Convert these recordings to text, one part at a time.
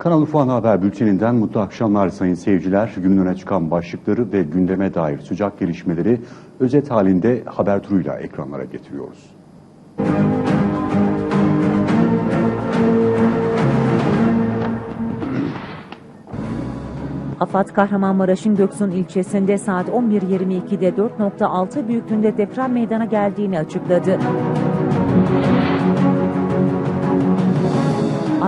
Kanal Ufan Haber Bülteninden mutlu akşamlar sayın seyirciler. Günün öne çıkan başlıkları ve gündeme dair sıcak gelişmeleri özet halinde haber turuyla ekranlara getiriyoruz. AFAD Kahramanmaraş'ın Göksun ilçesinde saat 11.22'de 4.6 büyüklüğünde deprem meydana geldiğini açıkladı.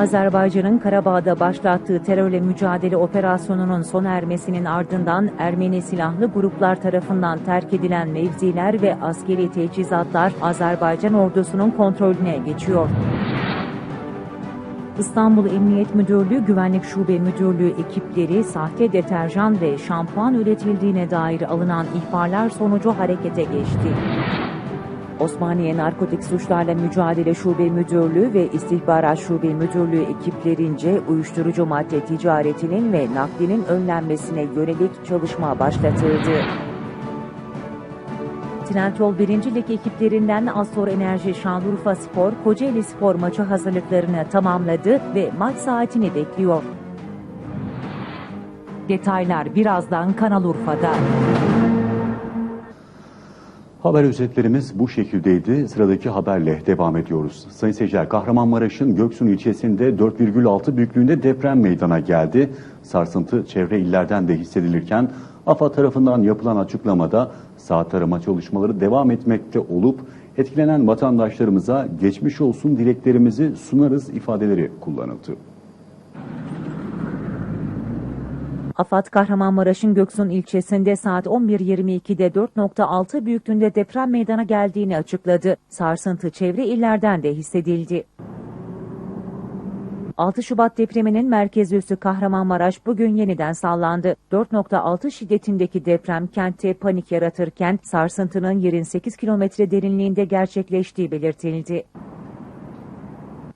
Azerbaycan'ın Karabağ'da başlattığı terörle mücadele operasyonunun sona ermesinin ardından Ermeni silahlı gruplar tarafından terk edilen mevziler ve askeri teçhizatlar Azerbaycan ordusunun kontrolüne geçiyor. İstanbul Emniyet Müdürlüğü Güvenlik Şube Müdürlüğü ekipleri sahte deterjan ve şampuan üretildiğine dair alınan ihbarlar sonucu harekete geçti. Osmaniye Narkotik Suçlarla Mücadele Şube Müdürlüğü ve İstihbarat Şube Müdürlüğü ekiplerince uyuşturucu madde ticaretinin ve naklinin önlenmesine yönelik çalışma başlatıldı. Trendyol 1. Lig ekiplerinden Astor Enerji Şanlıurfa Spor, Kocaeli Spor maçı hazırlıklarını tamamladı ve maç saatini bekliyor. Detaylar birazdan Kanal Urfa'da. Haber özetlerimiz bu şekildeydi. Sıradaki haberle devam ediyoruz. Sayın seyirciler, Kahramanmaraş'ın Göksun ilçesinde 4,6 büyüklüğünde deprem meydana geldi. Sarsıntı çevre illerden de hissedilirken AFAD tarafından yapılan açıklamada saat arama çalışmaları devam etmekte olup etkilenen vatandaşlarımıza geçmiş olsun dileklerimizi sunarız ifadeleri kullanıldı. AFAD Kahramanmaraş'ın Göksun ilçesinde saat 11.22'de 4.6 büyüklüğünde deprem meydana geldiğini açıkladı. Sarsıntı çevre illerden de hissedildi. 6 Şubat depreminin merkez üssü Kahramanmaraş bugün yeniden sallandı. 4.6 şiddetindeki deprem kentte panik yaratırken sarsıntının yerin 8 kilometre derinliğinde gerçekleştiği belirtildi.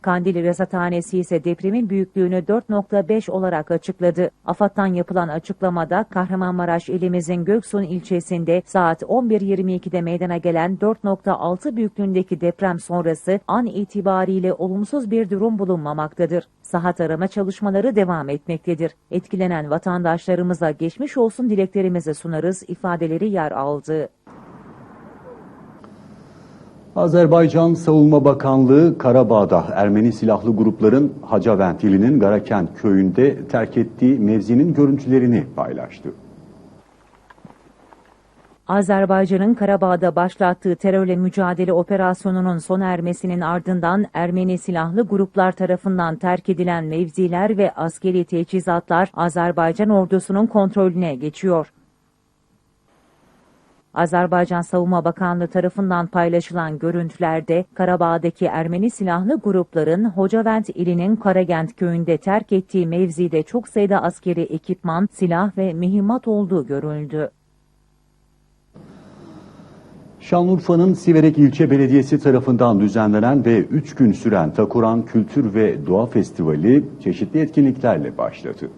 Kandili Rasathanesi ise depremin büyüklüğünü 4.5 olarak açıkladı. AFAD'dan yapılan açıklamada Kahramanmaraş ilimizin Göksun ilçesinde saat 11.22'de meydana gelen 4.6 büyüklüğündeki deprem sonrası an itibariyle olumsuz bir durum bulunmamaktadır. Sahat arama çalışmaları devam etmektedir. Etkilenen vatandaşlarımıza geçmiş olsun dileklerimizi sunarız ifadeleri yer aldı. Azerbaycan Savunma Bakanlığı Karabağ'da Ermeni silahlı grupların Hacavent ilinin Garakent köyünde terk ettiği mevzinin görüntülerini paylaştı. Azerbaycan'ın Karabağ'da başlattığı terörle mücadele operasyonunun sona ermesinin ardından Ermeni silahlı gruplar tarafından terk edilen mevziler ve askeri teçhizatlar Azerbaycan ordusunun kontrolüne geçiyor. Azerbaycan Savunma Bakanlığı tarafından paylaşılan görüntülerde Karabağ'daki Ermeni silahlı grupların Hocavent ilinin Karagent köyünde terk ettiği mevzide çok sayıda askeri ekipman, silah ve mühimmat olduğu görüldü. Şanlıurfa'nın Siverek İlçe Belediyesi tarafından düzenlenen ve 3 gün süren Takuran Kültür ve Doğa Festivali çeşitli etkinliklerle başladı.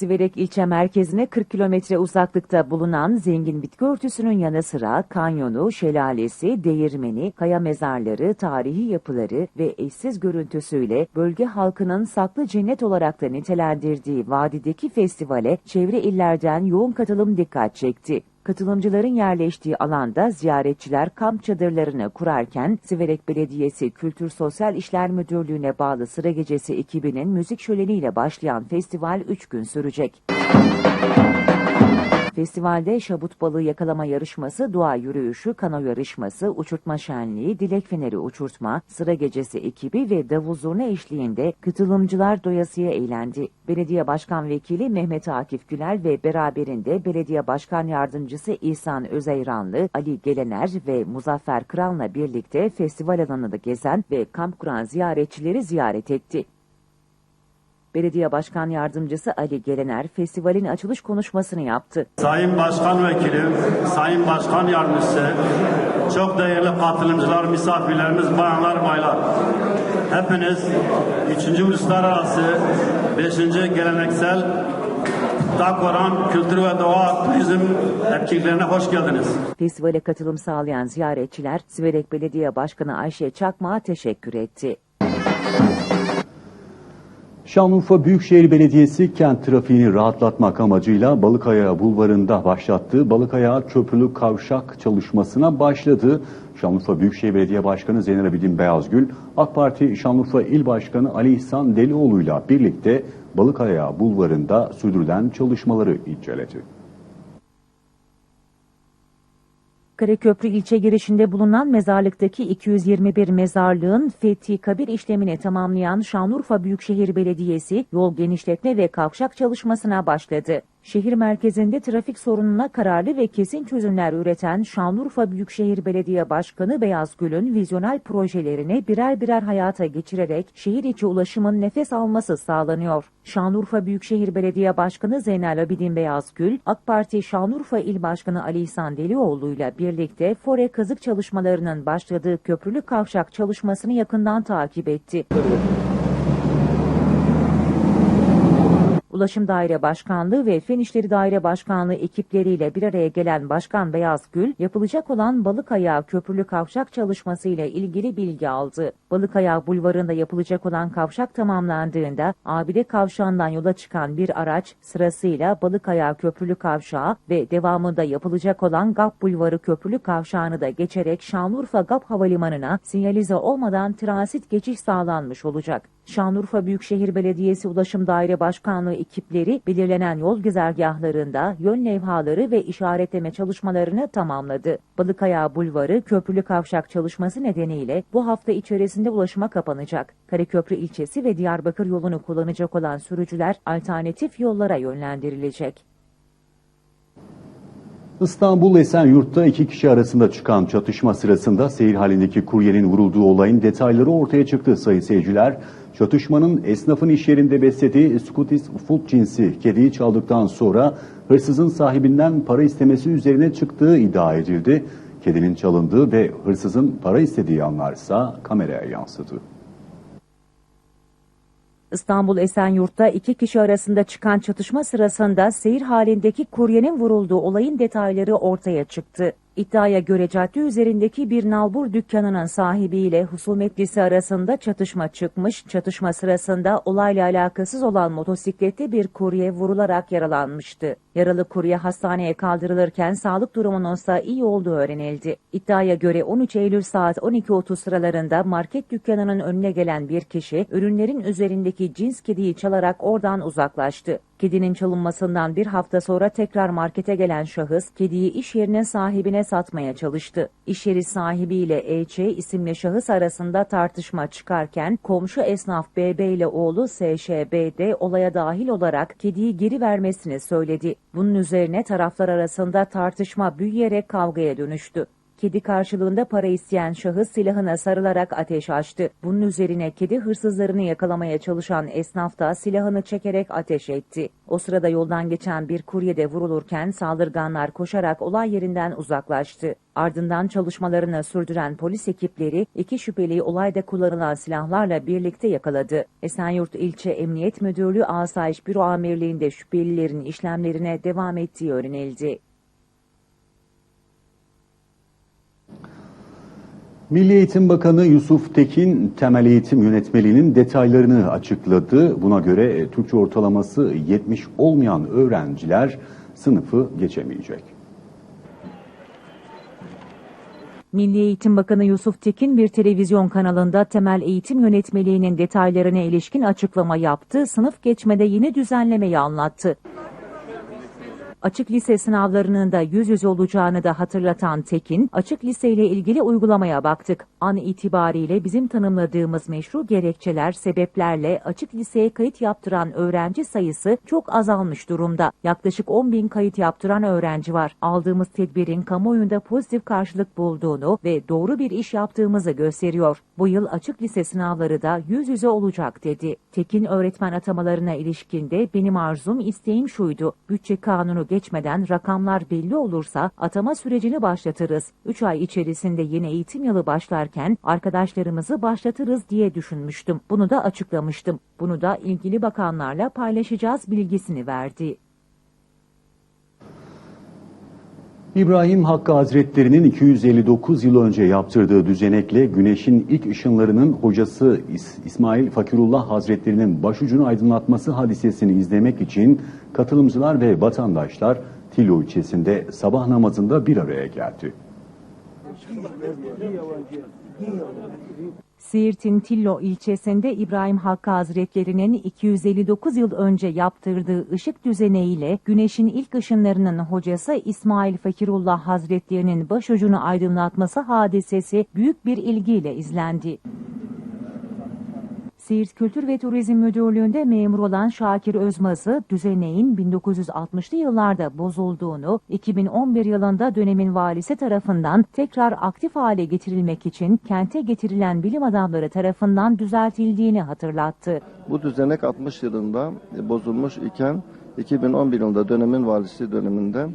Siverek ilçe merkezine 40 kilometre uzaklıkta bulunan zengin bitki örtüsünün yanı sıra kanyonu, şelalesi, değirmeni, kaya mezarları, tarihi yapıları ve eşsiz görüntüsüyle bölge halkının saklı cennet olarak da nitelendirdiği vadideki festivale çevre illerden yoğun katılım dikkat çekti. Katılımcıların yerleştiği alanda ziyaretçiler kamp çadırlarını kurarken Siverek Belediyesi Kültür Sosyal İşler Müdürlüğü'ne bağlı sıra gecesi ekibinin müzik şöleniyle başlayan festival 3 gün sürecek. Festivalde şabut balığı yakalama yarışması, doğa yürüyüşü, kano yarışması, uçurtma şenliği, dilek feneri uçurtma, sıra gecesi ekibi ve davul zurna eşliğinde katılımcılar doyasıya eğlendi. Belediye Başkan Vekili Mehmet Akif Gülel ve beraberinde Belediye Başkan Yardımcısı İhsan Özeyranlı, Ali Gelener ve Muzaffer Kral'la birlikte festival alanını gezen ve kamp kuran ziyaretçileri ziyaret etti. Belediye Başkan Yardımcısı Ali Gelener festivalin açılış konuşmasını yaptı. Sayın Başkan Vekilim, Sayın Başkan Yardımcısı, çok değerli katılımcılar, misafirlerimiz, bayanlar, baylar. Hepiniz 3. Uluslararası 5. Geleneksel Dakoran Kültür ve Doğa Turizm etkinliklerine hoş geldiniz. Festivale katılım sağlayan ziyaretçiler Siverek Belediye Başkanı Ayşe Çakmak'a teşekkür etti. Şanlıurfa Büyükşehir Belediyesi kent trafiğini rahatlatmak amacıyla Balıkayağı Bulvarı'nda başlattığı Balıkayağı Köprülü Kavşak çalışmasına başladı. Şanlıurfa Büyükşehir Belediye Başkanı Zeynel Abidin Beyazgül, AK Parti Şanlıurfa İl Başkanı Ali İhsan Delioğlu'yla birlikte Balıkayağı Bulvarı'nda sürdürülen çalışmaları inceledi. Karaköprü ilçe girişinde bulunan mezarlıktaki 221 mezarlığın fethi kabir işlemini tamamlayan Şanlıurfa Büyükşehir Belediyesi yol genişletme ve kavşak çalışmasına başladı. Şehir merkezinde trafik sorununa kararlı ve kesin çözümler üreten Şanlıurfa Büyükşehir Belediye Başkanı Beyaz Gül'ün vizyonel projelerini birer birer hayata geçirerek şehir içi ulaşımın nefes alması sağlanıyor. Şanlıurfa Büyükşehir Belediye Başkanı Zeynel Abidin Beyazgül, AK Parti Şanlıurfa İl Başkanı Ali İhsan Delioğlu ile birlikte fore kazık çalışmalarının başladığı köprülü kavşak çalışmasını yakından takip etti. Ulaşım Daire Başkanlığı ve Fen İşleri Daire Başkanlığı ekipleriyle bir araya gelen Başkan Beyaz Gül, yapılacak olan Balıkayağı Köprülü Kavşak çalışması ile ilgili bilgi aldı. Balıkayağı Bulvarı'nda yapılacak olan kavşak tamamlandığında Abide Kavşağı'ndan yola çıkan bir araç sırasıyla Balıkayağı Köprülü Kavşağı ve devamında yapılacak olan GAP Bulvarı Köprülü Kavşağı'nı da geçerek Şanlıurfa GAP Havalimanı'na sinyalize olmadan transit geçiş sağlanmış olacak. Şanlıurfa Büyükşehir Belediyesi Ulaşım Daire Başkanlığı ekipleri belirlenen yol güzergahlarında yön levhaları ve işaretleme çalışmalarını tamamladı. Balıkayağı Bulvarı köprülü kavşak çalışması nedeniyle bu hafta içerisinde ulaşıma kapanacak. Karaköprü ilçesi ve Diyarbakır yolunu kullanacak olan sürücüler alternatif yollara yönlendirilecek. İstanbul Esenyurt'ta iki kişi arasında çıkan çatışma sırasında seyir halindeki kuryenin vurulduğu olayın detayları ortaya çıktı sayın seyirciler. Çatışmanın esnafın iş yerinde beslediği Scottish Fold cinsi kediyi çaldıktan sonra hırsızın sahibinden para istemesi üzerine çıktığı iddia edildi. Kedinin çalındığı ve hırsızın para istediği anlarsa kameraya yansıdı. İstanbul Esenyurt'ta iki kişi arasında çıkan çatışma sırasında seyir halindeki kuryenin vurulduğu olayın detayları ortaya çıktı. İddiaya göre cadde üzerindeki bir nalbur dükkanının sahibiyle husumetlisi arasında çatışma çıkmış. Çatışma sırasında olayla alakasız olan motosiklette bir kurye vurularak yaralanmıştı. Yaralı kurye hastaneye kaldırılırken sağlık durumunun ise iyi olduğu öğrenildi. İddiaya göre 13 Eylül saat 12.30 sıralarında market dükkanının önüne gelen bir kişi ürünlerin üzerindeki cins kediyi çalarak oradan uzaklaştı. Kedinin çalınmasından bir hafta sonra tekrar markete gelen şahıs kediyi iş yerinin sahibine satmaya çalıştı. İş yeri sahibiyle E.Ç. isimli şahıs arasında tartışma çıkarken komşu esnaf BB ile oğlu SŞB'de olaya dahil olarak kediyi geri vermesini söyledi. Bunun üzerine taraflar arasında tartışma büyüyerek kavgaya dönüştü. Kedi karşılığında para isteyen şahıs silahına sarılarak ateş açtı. Bunun üzerine kedi hırsızlarını yakalamaya çalışan esnaf da silahını çekerek ateş etti. O sırada yoldan geçen bir kurye de vurulurken saldırganlar koşarak olay yerinden uzaklaştı. Ardından çalışmalarını sürdüren polis ekipleri iki şüpheliyi olayda kullanılan silahlarla birlikte yakaladı. Esenyurt İlçe Emniyet Müdürlüğü Asayiş Büro Amirliği'nde şüphelilerin işlemlerine devam ettiği öğrenildi. Milli Eğitim Bakanı Yusuf Tekin temel eğitim yönetmeliğinin detaylarını açıkladı. Buna göre e, Türkçe ortalaması 70 olmayan öğrenciler sınıfı geçemeyecek. Milli Eğitim Bakanı Yusuf Tekin bir televizyon kanalında temel eğitim yönetmeliğinin detaylarına ilişkin açıklama yaptı. Sınıf geçmede yeni düzenlemeyi anlattı. Açık lise sınavlarının da yüz yüze olacağını da hatırlatan Tekin, açık lise ile ilgili uygulamaya baktık. An itibariyle bizim tanımladığımız meşru gerekçeler, sebeplerle açık liseye kayıt yaptıran öğrenci sayısı çok azalmış durumda. Yaklaşık 10 bin kayıt yaptıran öğrenci var. Aldığımız tedbirin kamuoyunda pozitif karşılık bulduğunu ve doğru bir iş yaptığımızı gösteriyor. Bu yıl açık lise sınavları da yüz yüze olacak dedi. Tekin öğretmen atamalarına ilişkinde benim arzum isteğim şuydu. Bütçe kanunu geçmeden rakamlar belli olursa atama sürecini başlatırız. 3 ay içerisinde yeni eğitim yılı başlarken arkadaşlarımızı başlatırız diye düşünmüştüm. Bunu da açıklamıştım. Bunu da ilgili bakanlarla paylaşacağız bilgisini verdi. İbrahim Hakkı Hazretleri'nin 259 yıl önce yaptırdığı düzenekle güneşin ilk ışınlarının hocası İs- İsmail Fakirullah Hazretleri'nin başucunu aydınlatması hadisesini izlemek için katılımcılar ve vatandaşlar Tilo ilçesinde sabah namazında bir araya geldi. Siirt'in Tillo ilçesinde İbrahim Hakkı Hazretleri'nin 259 yıl önce yaptırdığı ışık düzeneğiyle güneşin ilk ışınlarının hocası İsmail Fakirullah Hazretleri'nin başucunu aydınlatması hadisesi büyük bir ilgiyle izlendi. Siirt Kültür ve Turizm Müdürlüğü'nde memur olan Şakir Özmaz'ı düzeneğin 1960'lı yıllarda bozulduğunu, 2011 yılında dönemin valisi tarafından tekrar aktif hale getirilmek için kente getirilen bilim adamları tarafından düzeltildiğini hatırlattı. Bu düzenek 60 yılında bozulmuş iken 2011 yılında dönemin valisi döneminde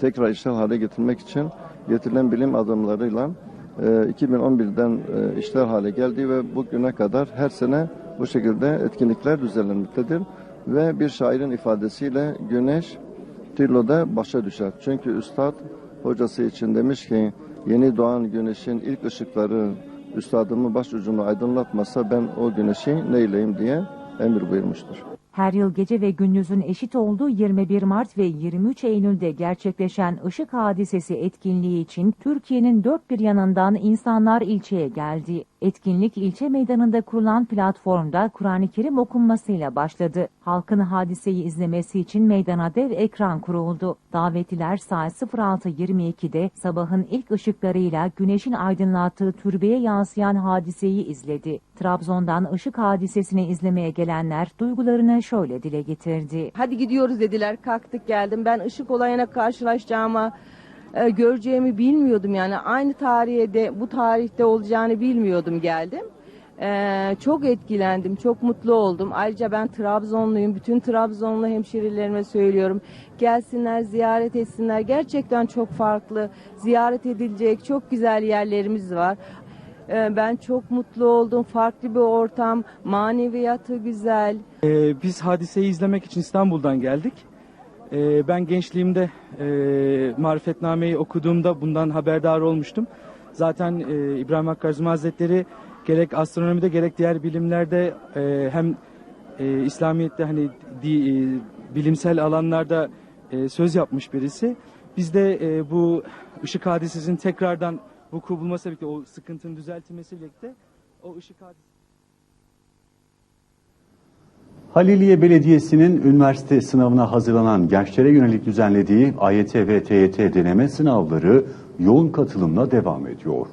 tekrar işlev hale getirmek için getirilen bilim adımlarıyla e, 2011'den e, işler hale geldi ve bugüne kadar her sene bu şekilde etkinlikler düzenlenmektedir. Ve bir şairin ifadesiyle güneş Tirlo'da başa düşer. Çünkü üstad hocası için demiş ki yeni doğan güneşin ilk ışıkları üstadımın baş ucunu aydınlatmasa ben o güneşi neyleyim diye emir buyurmuştur. Her yıl gece ve gündüzün eşit olduğu 21 Mart ve 23 Eylül'de gerçekleşen ışık hadisesi etkinliği için Türkiye'nin dört bir yanından insanlar ilçeye geldi. Etkinlik ilçe meydanında kurulan platformda Kur'an-ı Kerim okunmasıyla başladı. Halkın hadiseyi izlemesi için meydana dev ekran kuruldu. Davetliler saat 06.22'de sabahın ilk ışıklarıyla güneşin aydınlattığı türbeye yansıyan hadiseyi izledi. Trabzon'dan ışık hadisesini izlemeye gelenler duygularını şöyle dile getirdi. Hadi gidiyoruz dediler. Kalktık geldim. Ben ışık olayına karşılaşacağıma e, göreceğimi bilmiyordum yani. Aynı tarihte bu tarihte olacağını bilmiyordum geldim. E, çok etkilendim. Çok mutlu oldum. Ayrıca ben Trabzonluyum. Bütün Trabzonlu hemşerilerime söylüyorum. Gelsinler, ziyaret etsinler. Gerçekten çok farklı, ziyaret edilecek çok güzel yerlerimiz var. E, ben çok mutlu oldum. Farklı bir ortam, maneviyatı güzel. Ee, biz hadiseyi izlemek için İstanbul'dan geldik. Ee, ben gençliğimde e, Marifetname'yi okuduğumda bundan haberdar olmuştum. Zaten e, İbrahim Hakkı Arzum Hazretleri gerek astronomide gerek diğer bilimlerde e, hem e, İslamiyet'te hani di, e, bilimsel alanlarda e, söz yapmış birisi. Biz de e, bu ışık hadisesinin tekrardan vuku bulması birlikte o sıkıntının düzeltilmesiyle birlikte o ışık hadisesi Haliliye Belediyesi'nin üniversite sınavına hazırlanan gençlere yönelik düzenlediği AYT ve TYT deneme sınavları yoğun katılımla devam ediyor.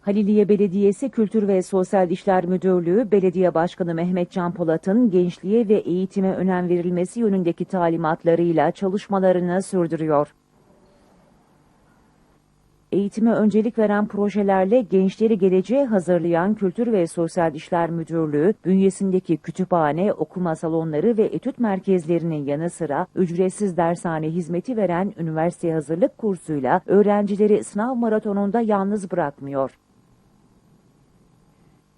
Haliliye Belediyesi Kültür ve Sosyal İşler Müdürlüğü, Belediye Başkanı Mehmet Can Polat'ın gençliğe ve eğitime önem verilmesi yönündeki talimatlarıyla çalışmalarını sürdürüyor. Eğitime öncelik veren projelerle gençleri geleceğe hazırlayan Kültür ve Sosyal İşler Müdürlüğü, bünyesindeki kütüphane, okuma salonları ve etüt merkezlerinin yanı sıra ücretsiz dershane hizmeti veren üniversite hazırlık kursuyla öğrencileri sınav maratonunda yalnız bırakmıyor.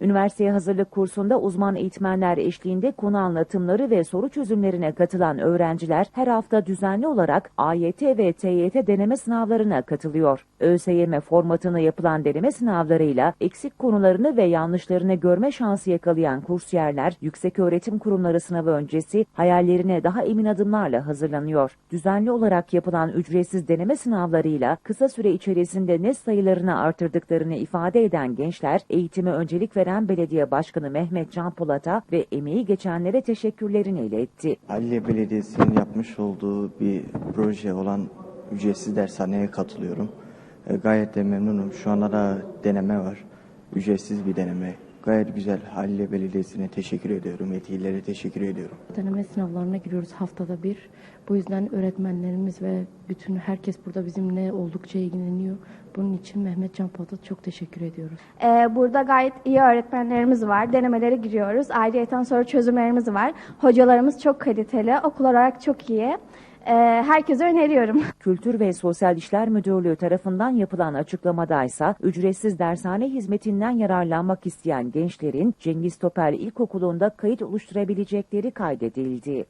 Üniversiteye hazırlık kursunda uzman eğitmenler eşliğinde konu anlatımları ve soru çözümlerine katılan öğrenciler her hafta düzenli olarak AYT ve TYT deneme sınavlarına katılıyor. ÖSYM formatına yapılan deneme sınavlarıyla eksik konularını ve yanlışlarını görme şansı yakalayan kursiyerler yükseköğretim kurumları sınavı öncesi hayallerine daha emin adımlarla hazırlanıyor. Düzenli olarak yapılan ücretsiz deneme sınavlarıyla kısa süre içerisinde net sayılarını artırdıklarını ifade eden gençler eğitime öncelik veren belediye başkanı Mehmet Can Polat'a ve emeği geçenlere teşekkürlerini iletti. Aliye Belediyesi'nin yapmış olduğu bir proje olan ücretsiz dershaneye katılıyorum. E, gayet de memnunum. Şu anda da deneme var. Ücretsiz bir deneme. Gayet güzel. Aliye Belediyesi'ne teşekkür ediyorum. Yetkililere teşekkür ediyorum. Deneme sınavlarına giriyoruz haftada bir. Bu yüzden öğretmenlerimiz ve bütün herkes burada bizimle oldukça ilgileniyor. Bunun için Mehmet Can Polat'a çok teşekkür ediyoruz. Ee, burada gayet iyi öğretmenlerimiz var. Denemelere giriyoruz. Ayrıyeten soru çözümlerimiz var. Hocalarımız çok kaliteli. Okul olarak çok iyi. Ee, herkese öneriyorum. Kültür ve Sosyal İşler Müdürlüğü tarafından yapılan açıklamada ise ücretsiz dershane hizmetinden yararlanmak isteyen gençlerin Cengiz Topel İlkokulu'nda kayıt oluşturabilecekleri kaydedildi.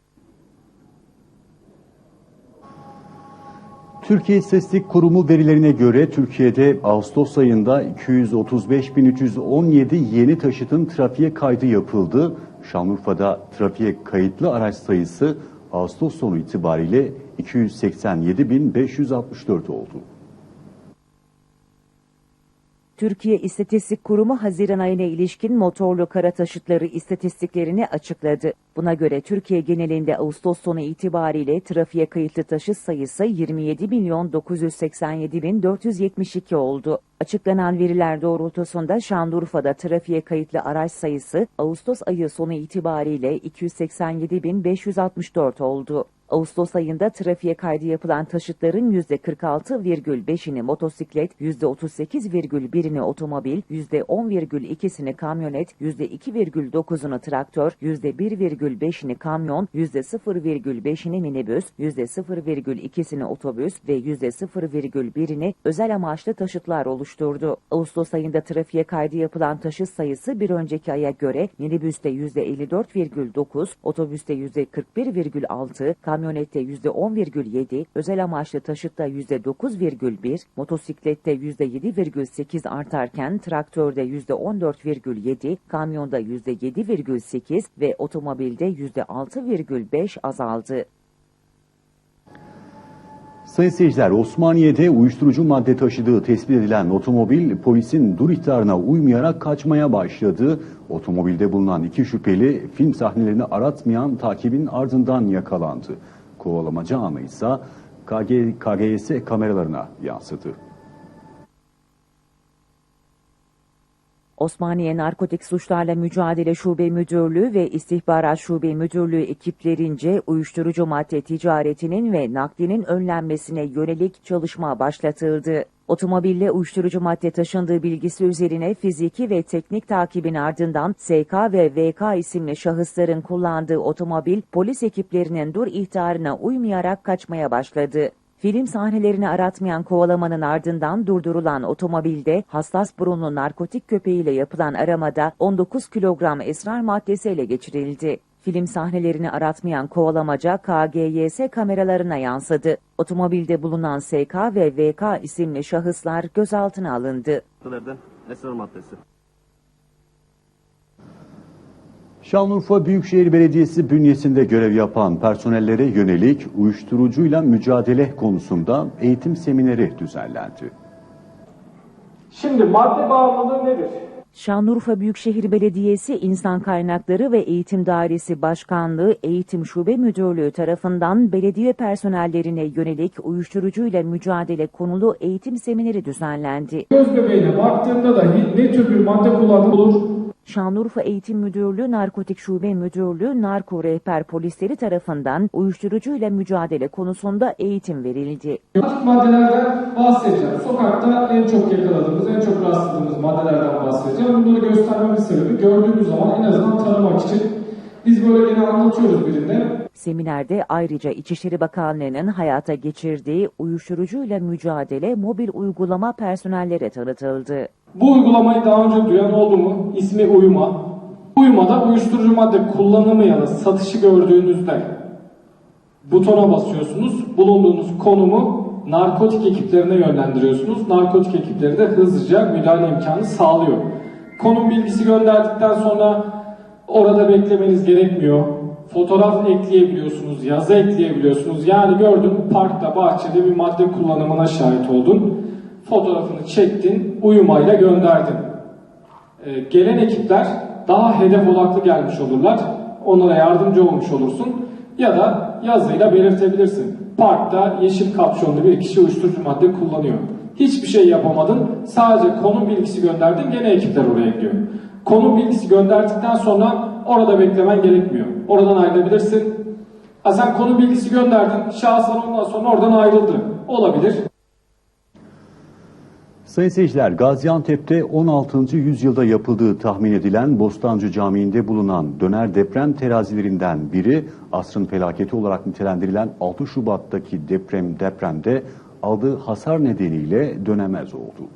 Türkiye İstatistik Kurumu verilerine göre Türkiye'de Ağustos ayında 235.317 yeni taşıtın trafiğe kaydı yapıldı. Şanlıurfa'da trafiğe kayıtlı araç sayısı Ağustos sonu itibariyle 287.564 oldu. Türkiye İstatistik Kurumu Haziran ayına ilişkin motorlu kara taşıtları istatistiklerini açıkladı. Buna göre Türkiye genelinde Ağustos sonu itibariyle trafiğe kayıtlı taşıt sayısı 27 milyon 987 bin 472 oldu. Açıklanan veriler doğrultusunda Şanlıurfa'da trafiğe kayıtlı araç sayısı Ağustos ayı sonu itibariyle 287 bin 564 oldu. Ağustos ayında trafiğe kaydı yapılan taşıtların %46,5'ini motosiklet, %38,1'ini otomobil, %10,2'sini kamyonet, %2,9'unu traktör, %1,5'ini kamyon, %0,5'ini minibüs, %0,2'sini otobüs ve %0,1'ini özel amaçlı taşıtlar oluşturdu. Ağustos ayında trafiğe kaydı yapılan taşıt sayısı bir önceki aya göre minibüste %54,9, otobüste %41,6, kamyonette %10,7, özel amaçlı taşıtta %9,1, motosiklette %7,8 artarken traktörde %14,7, kamyonda %7,8 ve otomobilde %6,5 azaldı. Sayın seyirciler, Osmaniye'de uyuşturucu madde taşıdığı tespit edilen otomobil polisin dur ihtarına uymayarak kaçmaya başladı. Otomobilde bulunan iki şüpheli film sahnelerini aratmayan takibin ardından yakalandı. Kovalamaca anı ise KG, KGS kameralarına yansıdı. Osmaniye Narkotik Suçlarla Mücadele Şube Müdürlüğü ve İstihbarat Şube Müdürlüğü ekiplerince uyuşturucu madde ticaretinin ve naklinin önlenmesine yönelik çalışma başlatıldı. Otomobille uyuşturucu madde taşındığı bilgisi üzerine fiziki ve teknik takibin ardından SK ve VK isimli şahısların kullandığı otomobil polis ekiplerinin dur ihtarına uymayarak kaçmaya başladı. Film sahnelerini aratmayan kovalamanın ardından durdurulan otomobilde hassas burunlu narkotik köpeğiyle yapılan aramada 19 kilogram esrar maddesi ele geçirildi. Film sahnelerini aratmayan kovalamaca KGYS kameralarına yansıdı. Otomobilde bulunan SK ve VK isimli şahıslar gözaltına alındı. esrar maddesi. Şanlıurfa Büyükşehir Belediyesi bünyesinde görev yapan personellere yönelik uyuşturucuyla mücadele konusunda eğitim semineri düzenlendi. Şimdi madde bağımlılığı nedir? Şanlıurfa Büyükşehir Belediyesi İnsan Kaynakları ve Eğitim Dairesi Başkanlığı Eğitim Şube Müdürlüğü tarafından belediye personellerine yönelik uyuşturucuyla mücadele konulu eğitim semineri düzenlendi. Göz bebeğine baktığında dahi ne tür bir madde kullanımı olur? Şanlıurfa Eğitim Müdürlüğü Narkotik Şube Müdürlüğü Narko Rehber Polisleri tarafından uyuşturucuyla mücadele konusunda eğitim verildi. Artık maddelerden bahsedeceğim. Sokakta en çok yakaladığımız, en çok rastladığımız maddelerden bahsedeceğim. Bunları göstermemin sebebi gördüğümüz zaman en azından tanımak için biz böyle yine anlatıyoruz birinde. Seminerde ayrıca İçişleri Bakanlığı'nın hayata geçirdiği uyuşturucuyla mücadele mobil uygulama personellere tanıtıldı. Bu uygulamayı daha önce duyan oldu mu? İsmi Uyuma. Uyumada uyuşturucu madde kullanımı ya da satışı gördüğünüzde butona basıyorsunuz. Bulunduğunuz konumu narkotik ekiplerine yönlendiriyorsunuz. Narkotik ekipleri de hızlıca müdahale imkanı sağlıyor. Konum bilgisi gönderdikten sonra orada beklemeniz gerekmiyor. Fotoğraf ekleyebiliyorsunuz, yazı ekleyebiliyorsunuz. Yani gördün parkta, bahçede bir madde kullanımına şahit oldun. Fotoğrafını çektin, uyumayla gönderdin. Ee, gelen ekipler daha hedef odaklı gelmiş olurlar. Onlara yardımcı olmuş olursun. Ya da yazıyla belirtebilirsin. Parkta yeşil kapşonlu bir kişi uyuşturucu madde kullanıyor. Hiçbir şey yapamadın. Sadece konum bilgisi gönderdin. Gene ekipler oraya gidiyor. Konum bilgisi gönderdikten sonra orada beklemen gerekmiyor. Oradan ayrılabilirsin. Ha sen konum bilgisi gönderdin. Şahıslar ondan sonra oradan ayrıldı. Olabilir. Sayın seyirciler, Gaziantep'te 16. yüzyılda yapıldığı tahmin edilen Bostancı Camii'nde bulunan döner deprem terazilerinden biri asrın felaketi olarak nitelendirilen 6 Şubat'taki deprem depremde aldığı hasar nedeniyle dönemez oldu.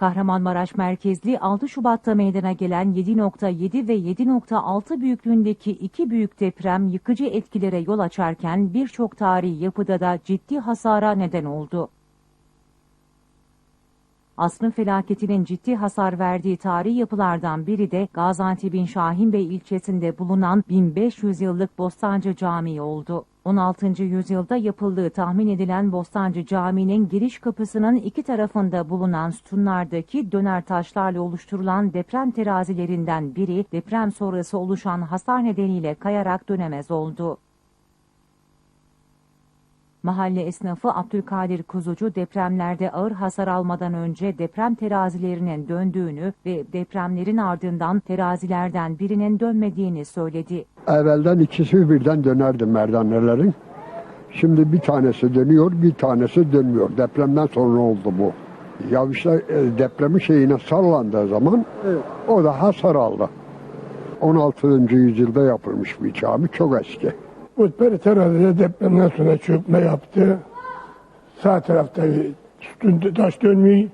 Kahramanmaraş merkezli 6 Şubat'ta meydana gelen 7.7 ve 7.6 büyüklüğündeki iki büyük deprem yıkıcı etkilere yol açarken birçok tarihi yapıda da ciddi hasara neden oldu. Asrın felaketinin ciddi hasar verdiği tarihi yapılardan biri de Gaziantep'in Şahinbey ilçesinde bulunan 1500 yıllık Bostancı Camii oldu. 16. yüzyılda yapıldığı tahmin edilen Bostancı Camii'nin giriş kapısının iki tarafında bulunan sütunlardaki döner taşlarla oluşturulan deprem terazilerinden biri deprem sonrası oluşan hasar nedeniyle kayarak dönemez oldu. Mahalle esnafı Abdülkadir Kuzucu depremlerde ağır hasar almadan önce deprem terazilerinin döndüğünü ve depremlerin ardından terazilerden birinin dönmediğini söyledi. Evvelden ikisi birden dönerdi merdanelerin. Şimdi bir tanesi dönüyor, bir tanesi dönmüyor. Depremden sonra oldu bu. Ya işte e, depremin şeyine sallandığı zaman o da hasar aldı. 16. yüzyılda yapılmış bir cami, çok eski. Utberi terazide depremden sonra çökme yaptı. Sağ tarafta sütun taş dönmüyor.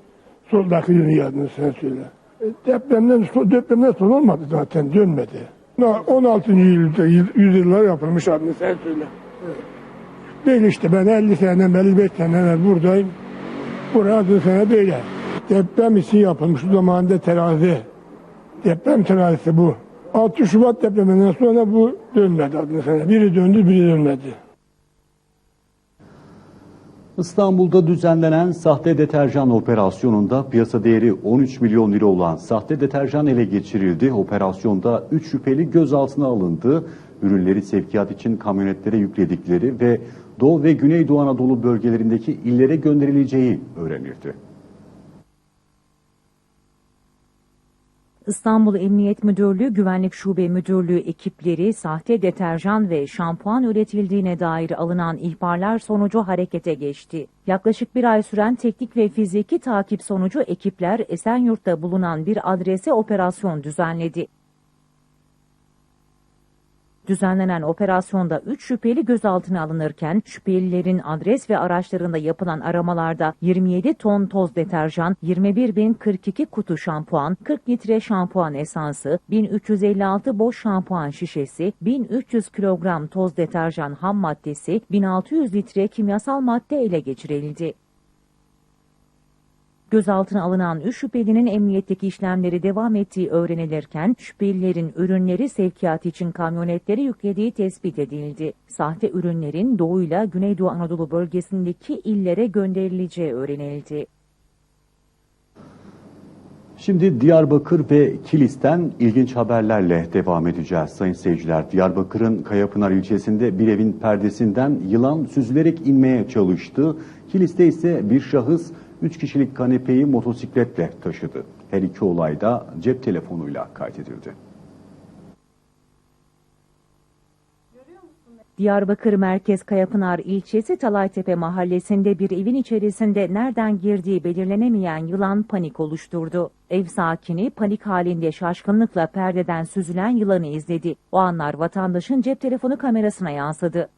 Soldaki yönü yadını sen söyle. E, depremden, depremden sonra olmadı zaten dönmedi. Na- 16. yüzyılda yüzyıllar yapılmış adını sen söyle. Böyle işte ben 50 seneden 55 seneden buradayım. Buraya adı sene böyle. Deprem için yapılmış o zamanında terazi. Deprem terazisi bu. 6 Şubat depreminden sonra bu dönmedi adını sana. Biri döndü, biri dönmedi. İstanbul'da düzenlenen sahte deterjan operasyonunda piyasa değeri 13 milyon lira olan sahte deterjan ele geçirildi. Operasyonda 3 şüpheli gözaltına alındı. Ürünleri sevkiyat için kamyonetlere yükledikleri ve Doğu ve Güneydoğu Anadolu bölgelerindeki illere gönderileceği öğrenildi. İstanbul Emniyet Müdürlüğü Güvenlik Şube Müdürlüğü ekipleri sahte deterjan ve şampuan üretildiğine dair alınan ihbarlar sonucu harekete geçti. Yaklaşık bir ay süren teknik ve fiziki takip sonucu ekipler Esenyurt'ta bulunan bir adrese operasyon düzenledi. Düzenlenen operasyonda 3 şüpheli gözaltına alınırken şüphelilerin adres ve araçlarında yapılan aramalarda 27 ton toz deterjan, 21.042 kutu şampuan, 40 litre şampuan esansı, 1356 boş şampuan şişesi, 1300 kilogram toz deterjan ham maddesi, 1600 litre kimyasal madde ele geçirildi. Gözaltına alınan 3 şüphelinin emniyetteki işlemleri devam ettiği öğrenilirken şüphelilerin ürünleri sevkiyat için kamyonetlere yüklediği tespit edildi. Sahte ürünlerin doğuyla Güneydoğu Anadolu bölgesindeki illere gönderileceği öğrenildi. Şimdi Diyarbakır ve Kilis'ten ilginç haberlerle devam edeceğiz sayın seyirciler. Diyarbakır'ın Kayapınar ilçesinde bir evin perdesinden yılan süzülerek inmeye çalıştı. Kilis'te ise bir şahıs 3 kişilik kanepeyi motosikletle taşıdı. Her iki olay da cep telefonuyla kaydedildi. Diyarbakır Merkez Kayapınar ilçesi Talaytepe mahallesinde bir evin içerisinde nereden girdiği belirlenemeyen yılan panik oluşturdu. Ev sakini panik halinde şaşkınlıkla perdeden süzülen yılanı izledi. O anlar vatandaşın cep telefonu kamerasına yansıdı.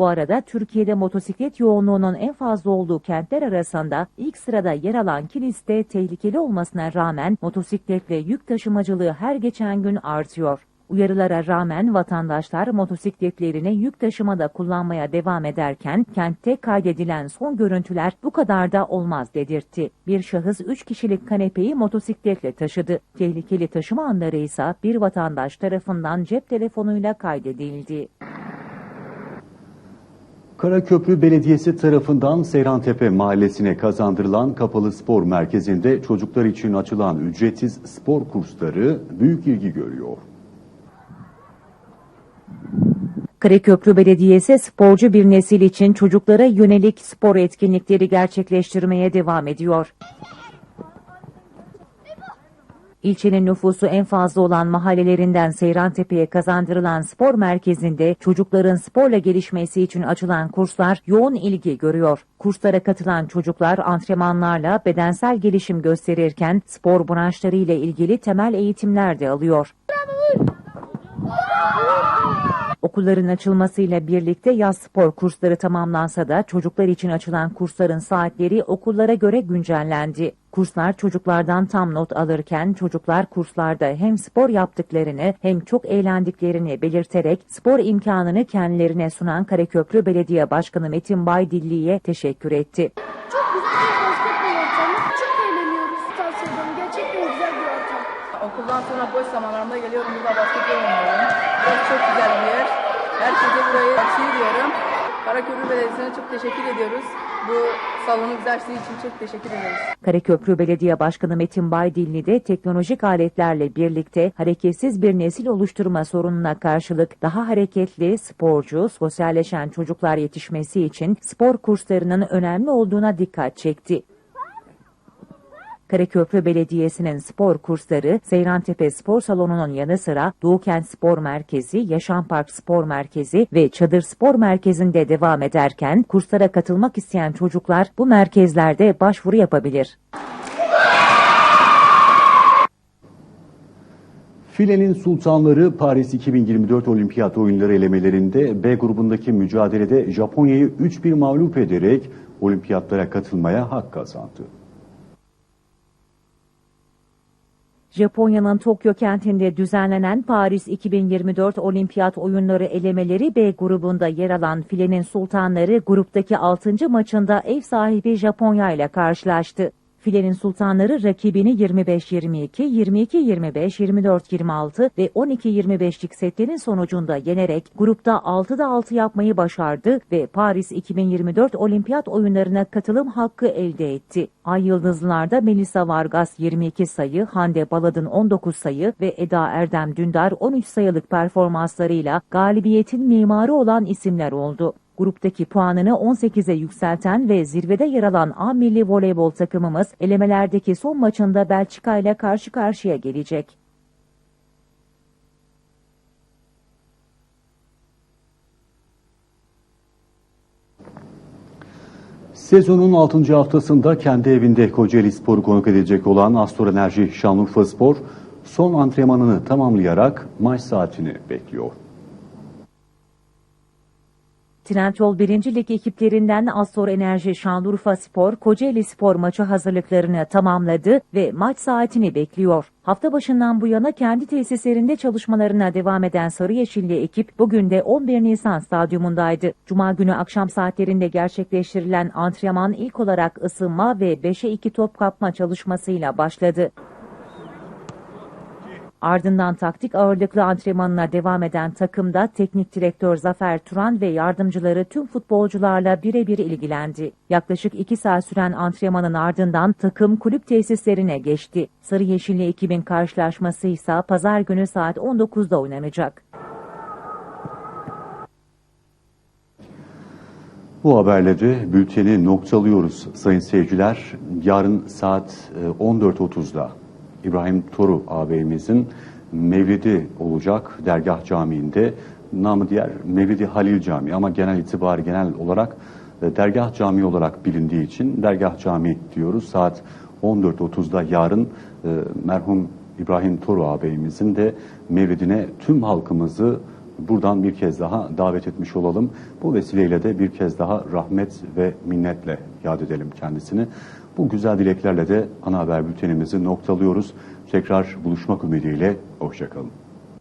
Bu arada Türkiye'de motosiklet yoğunluğunun en fazla olduğu kentler arasında ilk sırada yer alan Kilis'te tehlikeli olmasına rağmen motosikletle yük taşımacılığı her geçen gün artıyor. Uyarılara rağmen vatandaşlar motosikletlerini yük taşımada kullanmaya devam ederken kentte kaydedilen son görüntüler bu kadar da olmaz dedirtti. Bir şahıs 3 kişilik kanepeyi motosikletle taşıdı. Tehlikeli taşıma anları ise bir vatandaş tarafından cep telefonuyla kaydedildi. Karaköprü Belediyesi tarafından Seyrantepe Mahallesi'ne kazandırılan kapalı spor merkezinde çocuklar için açılan ücretsiz spor kursları büyük ilgi görüyor. Karaköprü Belediyesi sporcu bir nesil için çocuklara yönelik spor etkinlikleri gerçekleştirmeye devam ediyor. İlçenin nüfusu en fazla olan mahallelerinden Seyrantepe'ye kazandırılan spor merkezinde çocukların sporla gelişmesi için açılan kurslar yoğun ilgi görüyor. Kurslara katılan çocuklar antrenmanlarla bedensel gelişim gösterirken spor branşları ile ilgili temel eğitimler de alıyor. Okulların açılmasıyla birlikte yaz spor kursları tamamlansa da çocuklar için açılan kursların saatleri okullara göre güncellendi. Kurslar çocuklardan tam not alırken çocuklar kurslarda hem spor yaptıklarını hem çok eğlendiklerini belirterek spor imkanını kendilerine sunan Karaköprü Belediye Başkanı Metin Baydilli'ye teşekkür etti. Çok güzel Okuldan sonra boş zamanlarımda geliyorum burada basketbol oynuyorum. Burası çok güzel bir yer. Herkese burayı tavsiye ediyorum. Karaköprü Belediyesi'ne çok teşekkür ediyoruz. Bu salonu açtığı için çok teşekkür ederiz. Karaköprü Belediye Başkanı Metin Baydilli de teknolojik aletlerle birlikte hareketsiz bir nesil oluşturma sorununa karşılık daha hareketli, sporcu, sosyalleşen çocuklar yetişmesi için spor kurslarının önemli olduğuna dikkat çekti. Karaköprü Belediyesi'nin spor kursları Seyrantepe Spor Salonu'nun yanı sıra Doğukent Spor Merkezi, Yaşam Park Spor Merkezi ve Çadır Spor Merkezi'nde devam ederken kurslara katılmak isteyen çocuklar bu merkezlerde başvuru yapabilir. Filenin Sultanları Paris 2024 Olimpiyat Oyunları elemelerinde B grubundaki mücadelede Japonya'yı 3-1 mağlup ederek olimpiyatlara katılmaya hak kazandı. Japonya'nın Tokyo kentinde düzenlenen Paris 2024 Olimpiyat Oyunları elemeleri B grubunda yer alan filenin sultanları gruptaki 6. maçında ev sahibi Japonya ile karşılaştı. Filenin sultanları rakibini 25-22, 22-25, 24-26 ve 12-25'lik setlerin sonucunda yenerek grupta 6'da 6 yapmayı başardı ve Paris 2024 Olimpiyat Oyunlarına katılım hakkı elde etti. Ay Yıldızlılar'da Melisa Vargas 22 sayı, Hande Baladın 19 sayı ve Eda Erdem Dündar 13 sayılık performanslarıyla galibiyetin mimarı olan isimler oldu. Gruptaki puanını 18'e yükselten ve zirvede yer alan A milli voleybol takımımız elemelerdeki son maçında Belçika ile karşı karşıya gelecek. Sezonun 6. haftasında kendi evinde Kocaeli Spor'u konuk edecek olan Astor Enerji Şanlıurfa Spor son antrenmanını tamamlayarak maç saatini bekliyor. Trendyol 1. Lig ekiplerinden Astor Enerji Şanlıurfa Spor, Kocaeli Spor maçı hazırlıklarını tamamladı ve maç saatini bekliyor. Hafta başından bu yana kendi tesislerinde çalışmalarına devam eden Sarı Yeşilli ekip bugün de 11 Nisan stadyumundaydı. Cuma günü akşam saatlerinde gerçekleştirilen antrenman ilk olarak ısınma ve 5'e 2 top kapma çalışmasıyla başladı. Ardından taktik ağırlıklı antrenmanına devam eden takımda teknik direktör Zafer Turan ve yardımcıları tüm futbolcularla birebir ilgilendi. Yaklaşık 2 saat süren antrenmanın ardından takım kulüp tesislerine geçti. Sarı Yeşilli ekibin karşılaşması ise pazar günü saat 19'da oynanacak. Bu haberle de bülteni noktalıyoruz sayın seyirciler. Yarın saat e, 14.30'da İbrahim Toru ağabeyimizin mevlidi olacak Dergah Camii'nde. Namı diğer Mevlidi Halil Camii ama genel itibar genel olarak e, Dergah Camii olarak bilindiği için Dergah Camii diyoruz. Saat 14.30'da yarın e, merhum İbrahim Toru ağabeyimizin de mevlidine tüm halkımızı buradan bir kez daha davet etmiş olalım. Bu vesileyle de bir kez daha rahmet ve minnetle yad edelim kendisini. Bu güzel dileklerle de ana haber bültenimizi noktalıyoruz. Tekrar buluşmak ümidiyle, hoşçakalın.